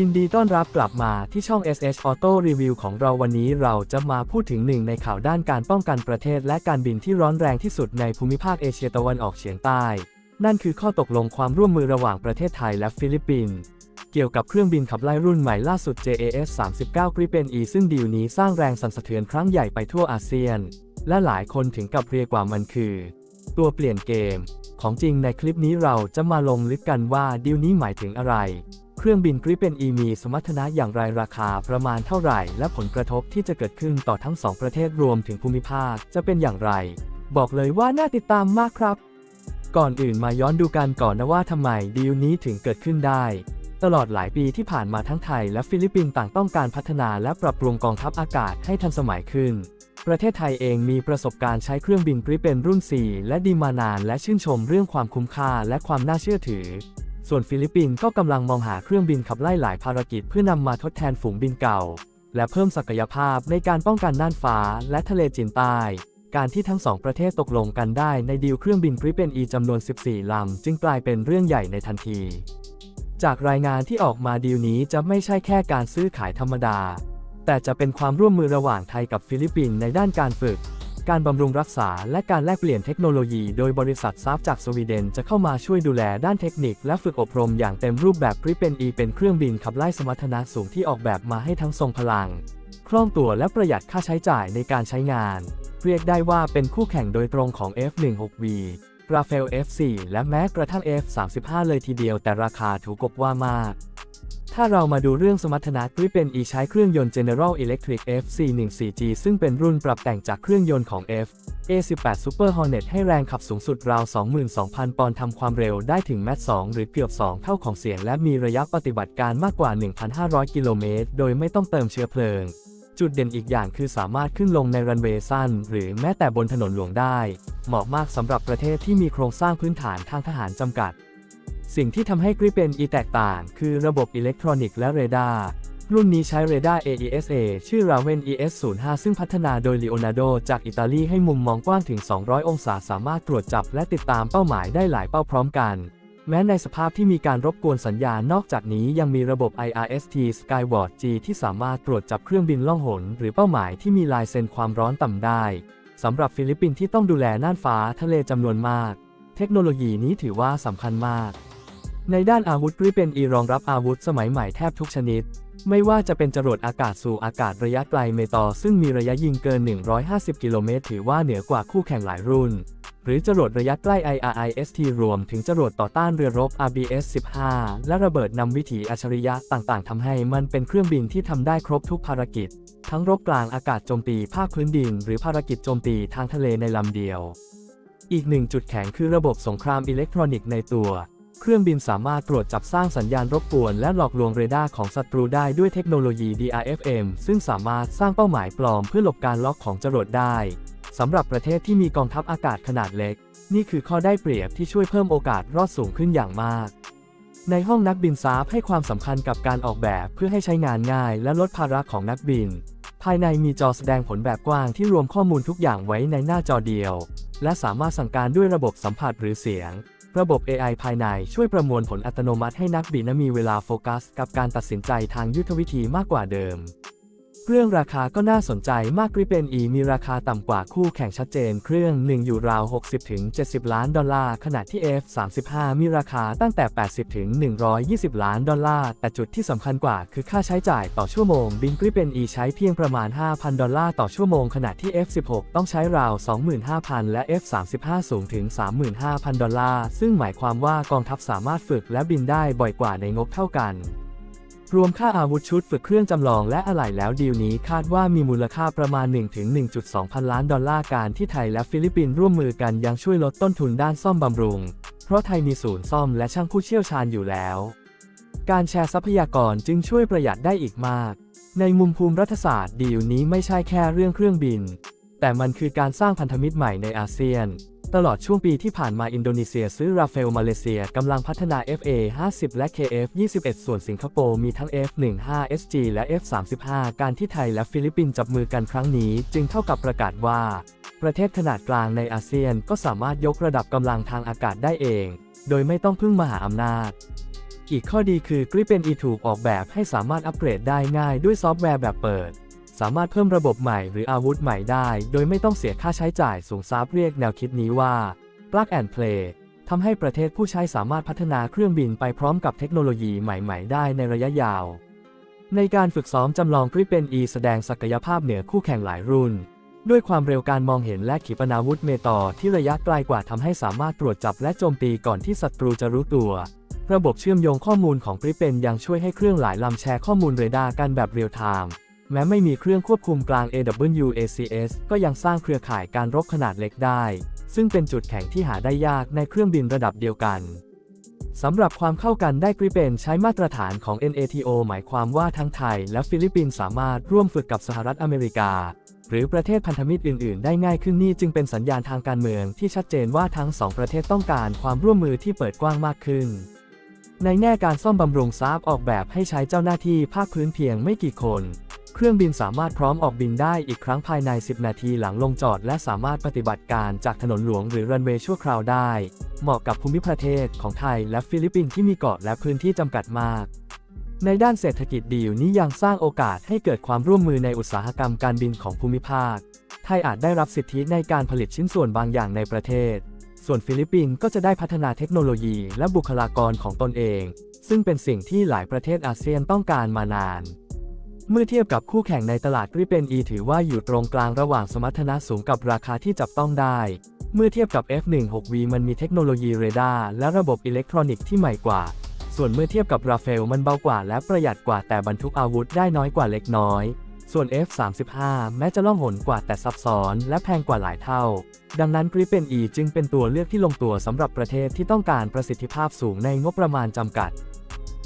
ยินดีต้อนรับกลับมาที่ช่อง SH Auto Review ของเราวันนี้เราจะมาพูดถึงหนึ่งในข่าวด้านการป้องกันประเทศและการบินที่ร้อนแรงที่สุดในภูมิภาคเอเชียตะวันออกเฉียงใต้ นั่นคือข้อตกลงความร่วมมือระหว่างประเทศไทยและฟิลิปปินส์เกี่ยวกับเครื่องบินขับไล่รุ่นใหม่ล่าสุด JAS 39 Gripen E ซึ่งดีลนี้สร้างแรงสั่นสะเทือนครั้งใหญ่ไปทั่วอาเซียน และหลายคนถึงกับเรียกว่ามันคือ ตัวเปลี่ยนเกม ของจริงในคลิปนี้เราจะมาลงลึกกันว่าดีลนี้หมายถึงอะไร ครื่องบิน Gripen E มีสมรรถนะอย่างไรราคาประมาณเท่าไหร่ และผลกระทบที่จะเกิดขึ้นต่อทั้งสองประเทศรวมถึงภูมิภาคจะเป็นอย่างไร บอกเลยว่าน่าติดตามมากครับ ก่อนอื่นมาย้อนดูกันก่อนนะว่าทำไมดีลนี้ถึงเกิดขึ้นได้ ตลอดหลายปีที่ผ่านมาทั้งไทยและฟิลิปปินส์ต่างต้องการพัฒนาและปรับปรุงกองทัพอากาศให้ทันสมัยขึ้น ประเทศไทยเองมีประสบการณ์ใช้เครื่องบินกริปเปนรุ่น 4 และดีมานาน และชื่นชมเรื่องความคุ้มค่าและความน่าเชื่อถือ ส่วนฟิลิปปินส์ก็กำลังมองหาเครื่องบินขับไล่หลายภารกิจเพื่อนำมาทดแทนฝูงบินเก่า และเพิ่มศักยภาพในการป้องกันน่านฟ้าและทะเลจีนใต้ การที่ทั้งสองประเทศตกลงกันได้ในดีลเครื่องบินกริเป็น E จำนวน 14 ลำ จึงกลายเป็นเรื่องใหญ่ในทันที จากรายงานที่ออกมาดีลนี้จะไม่ใช่แค่การซื้อขายธรรมดา แต่จะเป็นความร่วมมือระหว่างไทยกับฟิลิปปินส์ในด้านการฝึก การบำรุงรักษาและการแลกเปลี่ยนเทคโนโลยีโดยบริษัทซาฟจากสวีเดนจะเข้ามาช่วยดูแลด้านเทคนิคและฝึกอบรมอย่างเต็มรูปแบบริเป็น E เป็นเครื่องบินขับไล่สมรรถนะสูงที่ออกแบบมาให้ทั้งทรงพลัง คล่องตัวและประหยัดค่าใช้จ่ายในการใช้งาน เรียกได้ว่าเป็นคู่แข่งโดยตรงของ F16V ราเฟล F4 และแม้กระทั่ง F35 เลยทีเดียวแต่ราคาถูกกบว่า มาก ถ้าเรามาดูเรื่องสมรรถนะกริเป็น E ใช้เครื่องยนต์ General Electric F414G ซึ่งเป็นรุ่นปรับแต่งจากเครื่องยนต์ของ F A18 Super Hornet ให้แรงขับสูงสุดราว 22,000 ปอนด์ทำความเร็วได้ถึงแมต2หรือเกือบ 2 เท่าของเสียง และมีระยะปฏิบัติการมากกว่า 1,500 กิโลเมตร โดยไม่ต้องเติมเชื้อเพลิง จุดเด่นอีกอย่างคือสามารถขึ้นลงในรันเวย์สั้น หรือแม้แต่บนถนนหลวงได้ เหมาะมากสำหรับประเทศที่มีโครงสร้างพื้นฐานทางทหารจำกัด สิ่งที่ทำให้กริปเป็น E แตกต่าง คือระบบอิเล็กทรอนิกส์และเรดาร์รุ่นนี้ใช้เรดาร์ AESA ชื่อ Raven ES05 ซึ่งพัฒนาโดย Leonardo จากอิตาลีให้มุมมองกว้างถึง 200 องศาสามารถตรวจจับและติดตามเป้าหมายได้หลายเป้าพร้อมกัน แม้ในสภาพที่มีการรบกวนสัญญาณนอกจากนี้ยังมีระบบ IRST Skyward G ที่สามารถตรวจจับเครื่องบินล่องหน หรือเป้าหมายที่มีลายเซ็นความร้อนต่ำได้ สำหรับฟิลิปปินส์ที่ต้องดูแลน่านฟ้าทะเลจำนวนมาก เทคโนโลยีนี้ถือว่าสำคัญมาก ในด้านอาวุธกริเป็นอีรองรับอาวุธสมัยใหม่แทบทุกชนิด ไม่ว่าจะเป็นจรวดอากาศสู่อากาศระยะไกลเมตอซึ่งมีระยะยิงเกิน 150 กิโลเมตรถือว่าเหนือกว่าคู่แข่งหลายรุ่น หรือจรวดระยะใกล้ IRIST รวมถึงจรวดต่อต้านเรือรบ RBS-15 และระเบิดนำวิถีอัจฉริยะต่างๆทำให้มันเป็นเครื่องบินที่ทำได้ครบทุกภารกิจ ทั้งรบกลางอากาศโจมตีภาคพื้นดิน หรือภารกิจโจมตีทางทะเลในลำเดียว อีกหนึ่งจุดแข็งคือระบบสงครามอิเล็กทรอนิกส์ในตัว เครื่องบินสามารถตรวจจับสร้างสัญญาณรบกวนและหลอกลวงเรดาร์ของศัตรูได้ด้วยเทคโนโลยี DRFM ซึ่งสามารถสร้างเป้าหมายปลอมเพื่อหลบการล็อกของจรวดได้สำหรับประเทศที่มีกองทัพอากาศขนาดเล็ก นี่คือข้อได้เปรียบที่ช่วยเพิ่มโอกาสรอดสูงขึ้นอย่างมาก ในห้องนักบินซาฟให้ความสำคัญกับการออกแบบเพื่อให้ใช้งานง่ายและลดภาระของนักบิน ภายในมีจอแสดงผลแบบกว้างที่รวมข้อมูลทุกอย่างไว้ในหน้าจอเดียว และสามารถสั่งการด้วยระบบสัมผัสหรือเสียง ระบบ AI ภายในช่วยประมวลผลอัตโนมัติให้นักบินมีเวลาโฟกัส กับการตัดสินใจทางยุทธวิธีมากกว่าเดิม เรื่องราคาก็น่าสนใจมากกริเป็น E มีราคาต่ำกว่าคู่แข่งชัดเจน เครื่องหนึ่งอยู่ราว 60-70 ล้านดอลลาร์ ขณะที่ F35 มีราคาตั้งแต่ 80-120 ล้านดอลลาร์ แต่จุดที่สำคัญกว่าคือค่าใช้จ่ายต่อชั่วโมง บินกริเป็น E ใช้เพียงประมาณ 5,000 ดอลลาร์ต่อชั่วโมง ขณะที่ F16 ต้องใช้ราว 25,000 และ F35 สูงถึง 35,000 ดอลลาร์ ซึ่งหมายความว่ากองทัพสามารถฝึกและบินได้บ่อยกว่าในงบเท่ากัน รวมค่าอาวุธชุดฝึกเครื่องจำลองและอะไหล่แล้วดีลนี้คาดว่ามีมูลค่าประมาณ 1-1.2 พันล้านดอลลาร์การที่ไทยและฟิลิปปินส์ร่วมมือกันยังช่วยลดต้นทุนด้านซ่อมบำรุง เพราะไทยมีศูนย์ซ่อมและช่างผู้เชี่ยวชาญอยู่แล้ว การแชร์ทรัพยากรจึงช่วยประหยัดได้อีกมาก ในมุมภูมิรัฐศาสตร์ดีลนี้ไม่ใช่แค่เรื่องเครื่องบิน แต่มันคือการสร้างพันธมิตรใหม่ในอาเซียน ตลอดช่วงปีที่ผ่านมาอินโดนีเซียซื้อราเฟลมาเลเซียกำลังพัฒนา FA 50 และ KF 21 ส่วนสิงคโปร์มีทั้ง F15 SG และ F35 การที่ไทยและฟิลิปปินส์จับมือกันครั้งนี้ จึงเท่ากับประกาศว่า ประเทศขนาดกลางในอาเซียนก็สามารถยกระดับกำลังทางอากาศได้เอง โดยไม่ต้องพึ่งมหาอำนาจ อีกข้อดีคือ Gripen E ถูกออกแบบให้สามารถอัปเกรดได้ง่ายด้วยซอฟต์แวร์แบบเปิด สามารถเพิ่มระบบใหม่หรืออาวุธใหม่ได้ โดยไม่ต้องเสียค่าใช้จ่ายสูงซับเรียกแนวคิดนี้ว่า Plug and Play ทำให้ประเทศผู้ใช้สามารถพัฒนาเครื่องบินไปพร้อมกับเทคโนโลยีใหม่ๆ ได้ในระยะยาว ในการฝึกซ้อมจำลอง Gripen E แสดงศักยภาพเหนือคู่แข่งหลายรุ่น ด้วยความเร็วการมองเห็นและขีปนาวุธเมตอที่ระยะไกลกว่าทำให้สามารถตรวจจับและโจมตีก่อนที่ศัตรูจะรู้ตัว ระบบเชื่อมโยงข้อมูลของ Gripen ยังช่วยให้เครื่องหลายลำแชร์ข้อมูลเรดาร์กันแบบเรียลไทม์ แม้ไม่มีเครื่องควบคุมกลาง AWACS ก็ยังสร้างเครือข่ายการรบขนาดเล็กได้ ซึ่งเป็นจุดแข็งที่หาได้ยากในเครื่องบินระดับเดียวกันสำหรับความเข้ากันได้กริเปนใช้มาตรฐานของ NATO หมายความว่าทั้งไทยและฟิลิปปินส์สามารถร่วมฝึกกับสหรัฐอเมริกา หรือประเทศพันธมิตรอื่น ๆ ได้ง่ายขึ้นนี่จึงเป็นสัญญาณทางการเมืองที่ชัดเจนว่าทั้งสองประเทศต้องการความร่วมมือที่เปิดกว้างมากขึ้น ในแง่การซ่อมบำรุงซาบออกแบบให้ใช้เจ้าหน้าที่ภาคพื้นเพียงไม่กี่คน เครื่องบินสามารถพร้อมออกบินได้อีกครั้งภายใน 10 นาทีหลังลงจอด และสามารถปฏิบัติการจากถนนหลวงหรือรันเวย์ชั่วคราวได้ เหมาะกับภูมิประเทศของไทยและฟิลิปปินส์ที่มีเกาะและพื้นที่จำกัดมาก ในด้านเศรษฐกิจดีลนี้ยังสร้างโอกาสให้เกิดความร่วมมือในอุตสาหกรรมการบินของภูมิภาค ไทยอาจได้รับสิทธิในการผลิตชิ้นส่วนบางอย่างในประเทศ ส่วนฟิลิปปินส์ก็จะได้พัฒนาเทคโนโลยีและบุคลากรของตนเอง ซึ่งเป็นสิ่งที่หลายประเทศอาเซียนต้องการมานาน เมื่อเทียบกับคู่แข่งในตลาดริเปน E ถือว่าอยู่ตรงกลางระหว่างสมรรถนะสูงกับราคาที่จับต้องได้ เมื่อเทียบกับ F16V มันมีเทคโนโลยีเรดาร์และระบบอิเล็กทรอนิกส์ที่ใหม่กว่า ส่วนเมื่อเทียบกับราเฟลมันเบากว่าและประหยัดกว่าแต่บรรทุกอาวุธได้น้อยกว่าเล็กน้อย ส่วน F35 แม้จะล่องหนกว่าแต่ซับซ้อนและแพงกว่าหลายเท่า ดังนั้น Gripen E จึงเป็นตัวเลือกที่ลงตัวสำหรับประเทศที่ต้องการประสิทธิภาพสูงในงบประมาณจำกัด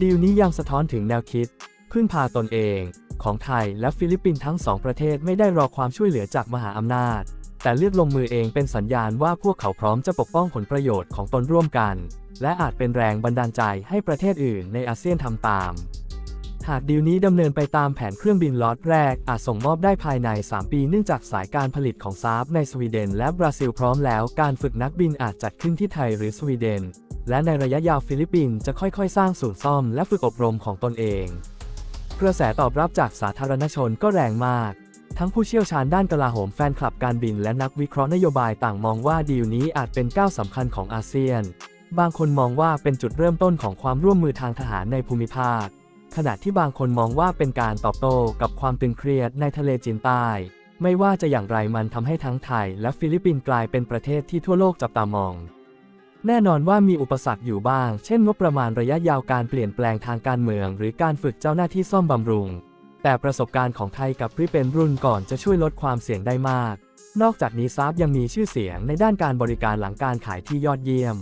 ดีลนี้ยังสะท้อนถึงแนวคิด พึ่งพาตนเอง ของไทยและฟิลิปปินส์ทั้งสองประเทศไม่ได้รอความช่วยเหลือจากมหาอำนาจ แต่เลือกลงมือเองเป็นสัญญาณว่าพวกเขาพร้อมจะปกป้องผลประโยชน์ของตนร่วมกัน และอาจเป็นแรงบันดาลใจให้ประเทศอื่นในอาเซียนทำตาม หากดีลนี้ดำเนินไปตามแผนเครื่องบินล็อตแรก อาจส่งมอบได้ภายใน 3 ปีเนื่องจากสายการผลิตของซาบในสวีเดน และบราซิลพร้อมแล้วการฝึกนักบินอาจจัดขึ้นที่ไทยหรือสวีเดน และในระยะยาวฟิลิปปินส์จะค่อยๆ สร้างศูนย์ซ่อมและฝึกอบรมของตนเอง กระแสตอบรับจากสาธารณชนก็แรงมาก ทั้งผู้เชี่ยวชาญด้านกลาโหมแฟนคลับการบินและนักวิเคราะห์นโยบายต่างมองว่าดีลนี้อาจเป็นก้าวสำคัญของอาเซียน บางคนมองว่าเป็นจุดเริ่มต้นของความร่วมมือทางทหารในภูมิภาค ขณะที่บางคนมองว่าเป็นการตอบโต้กับความตึงเครียดในทะเลจีนใต้ ไม่ว่าจะอย่างไรมันทำให้ทั้งไทย และฟิลิปปินส์กลายเป็นประเทศที่ทั่วโลกจับตามอง แน่นอนว่ามีอุปสรรคอยู่บ้าง เช่นงบประมาณระยะยาวการเปลี่ยนแปลงทางการเมือง หรือการฝึกเจ้าหน้าที่ซ่อมบำรุง แต่ประสบการณ์ของไทยกับริเป็นรุ่นก่อนจะช่วยลดความเสี่ยงได้มาก นอกจากนี้ซาบยังมีชื่อเสียงในด้านการบริการหลังการขายที่ยอดเยี่ยม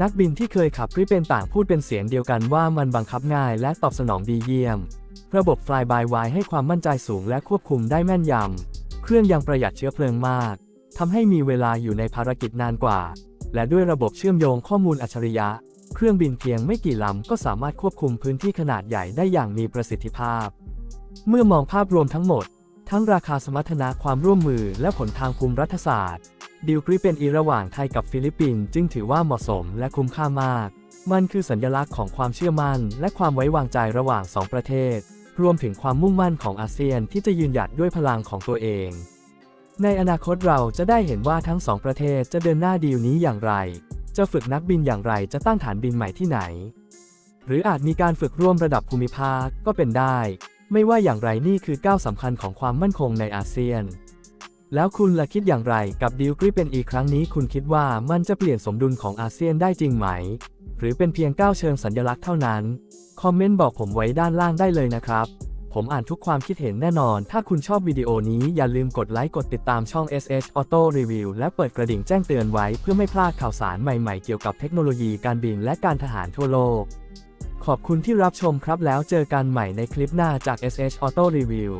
นักบินที่เคยขับริเป็นต่างพูดเป็นเสียงเดียวกันว่ามันบังคับง่ายและตอบสนองดีเยี่ยม ระบบ Fly by Wire ให้ความมั่นใจสูงและควบคุมได้แม่นยำเครื่องยังประหยัดเชื้อเพลิงมากทำให้มีเวลาอยู่ในภารกิจนานกว่า และด้วยระบบเชื่อมโยงข้อมูลอัจฉริยะ เครื่องบินเพียงไม่กี่ลำก็สามารถควบคุมพื้นที่ขนาดใหญ่ได้อย่างมีประสิทธิภาพ เมื่อมองภาพรวมทั้งหมด ทั้งราคาสมรรถนะความร่วมมือและผลทางภูมิรัฐศาสตร์ ดีลกริเป็นอีระหว่างไทยกับฟิลิปปินส์จึงถือว่าเหมาะสมและคุ้มค่ามาก มันคือสัญลักษณ์ของความเชื่อมั่น และความไว้วางใจระหว่างสองประเทศ รวมถึงความมุ่งมั่นของอาเซียนที่จะยืนหยัดด้วยพลังของตัวเอง ในอนาคตเราจะได้เห็นว่าทั้งสองประเทศจะเดินหน้าดีลนี้อย่างไร จะฝึกนักบินอย่างไรจะตั้งฐานบินใหม่ที่ไหน หรืออาจมีการฝึกร่วมระดับภูมิภาคก็เป็นได้ ไม่ว่าอย่างไรนี่คือก้าวสำคัญของความมั่นคงในอาเซียน แล้วคุณละคิดอย่างไรกับดีลกริเป็นอีกครั้งนี้ คุณคิดว่ามันจะเปลี่ยนสมดุลของอาเซียนได้จริงไหม หรือเป็นเพียงก้าวเชิงสัญลักษณ์เท่านั้น คอมเมนต์บอกผมไว้ด้านล่างได้เลยนะครับ ผมอ่านทุกความคิดเห็นแน่นอน ถ้าคุณชอบวิดีโอนี้อย่าลืมกดไลค์กดติดตามช่อง SH Auto Review และเปิดกระดิ่งแจ้งเตือนไว้เพื่อไม่พลาดข่าวสารใหม่ๆ เกี่ยวกับเทคโนโลยีการบินและการทหารทั่วโลก ขอบคุณที่รับชมครับแล้วเจอกันใหม่ในคลิปหน้าจาก SH Auto Review